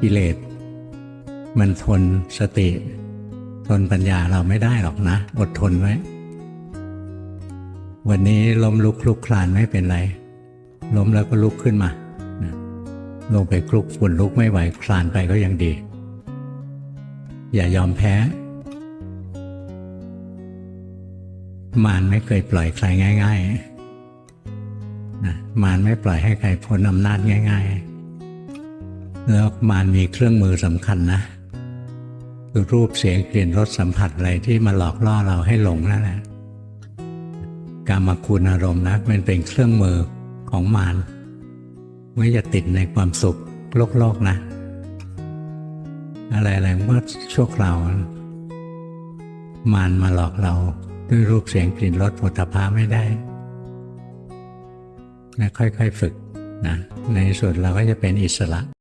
กิเลสมันทนสติ ทนปัญญาเราไม่ได้หรอกนะ อดทนไว้ วันนี้ล้มลุกคลุกคลานไม่เป็นไร ล้มแล้วก็ลุกขึ้นมานะลงไปคลุกฝุ่นลุกไม่ไหวคลานไปก็ยังดี อย่ายอมแพ้ มารไม่เคยปล่อยใครง่ายๆนะมารไม่ปล่อยให้ใครพ้นอำนาจง่าย ๆ แล้วมารมีเครื่องมือสำคัญนะคือรูปเสียงกลิ่นรสสัมผัสอะไรที่มาหลอกล่อเราให้หลงนั่นแหละกามคุณอารมณ์นะมันเป็นเครื่องมือของมารไม่จะติดในความสุขโลกโลกๆนะ อะไรอะไรเมื่อชั่วคราวมารมาหลอกเราด้วยรูปเสียงกลิ่นรสผลิตภัณฑ์ไม่ได้นะค่อยๆฝึกนะในสุดเราก็จะเป็นอิสระ